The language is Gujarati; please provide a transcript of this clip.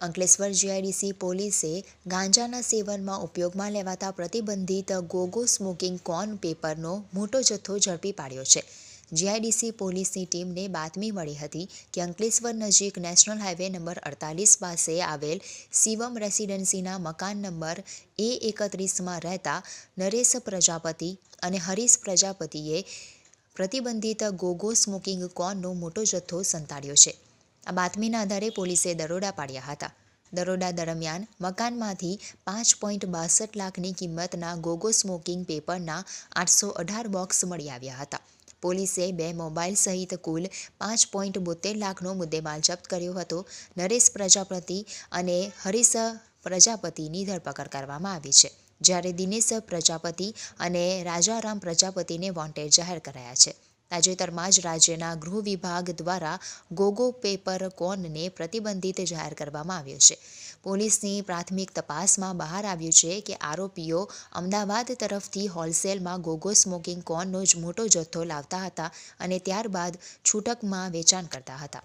અંકલેશ્વર જીઆઈડીસી પોલીસે ગાંજાના સેવનમાં ઉપયોગમાં લેવાતા પ્રતિબંધિત ગોગો સ્મોકિંગ કોર્ન પેપરનો મોટો જથ્થો ઝડપી પાડ્યો છે. જીઆઈડીસી પોલીસની ટીમને બાતમી મળી હતી કે અંકલેશ્વર નજીક નેશનલ હાઈવે નંબર અડતાલીસ પાસે આવેલ શિવમ રેસિડેન્સીના મકાન નંબર એ એકત્રીસમાં રહેતા નરેશ પ્રજાપતિ અને હરીશ પ્રજાપતિએ પ્રતિબંધિત ગોગો સ્મોકિંગ કોર્નનો મોટો જથ્થો સંતાડ્યો છે. આ બાતમીના આધારે પોલીસે દરોડા પાડ્યા હતા. દરોડા દરમિયાન મકાનમાંથી પાંચ પોઈન્ટ બાસઠ લાખની કિંમતના ગોગો સ્મોકિંગ પેપરના આઠસો અઢાર બોક્સ મળી આવ્યા હતા. પોલીસે બે મોબાઈલ સહિત કુલ પાંચ પોઈન્ટ બોતેર લાખનો મુદ્દેમાલ જપ્ત કર્યો હતો. નરેશ પ્રજાપતિ અને હરીશ પ્રજાપતિની ધરપકડ કરવામાં આવી છે, જ્યારે દિનેશ પ્રજાપતિ અને રાજારામ પ્રજાપતિને વોન્ટેડ જાહેર કરાયા છે. તાજેતરમાં જ રાજ્યના ગૃહ વિભાગ દ્વારા ગોગો પેપર કોનને પ્રતિબંધિત જાહેર કરવામાં આવ્યો છે. પોલીસની પ્રાથમિક તપાસમાં બહાર આવ્યું છે કે આરોપીઓ અમદાવાદ તરફથી હોલસેલમાં ગોગો સ્મોકિંગ કોનનો જ મોટો જથ્થો લાવતા હતા અને ત્યારબાદ છૂટકમાં વેચાણ કરતા હતા.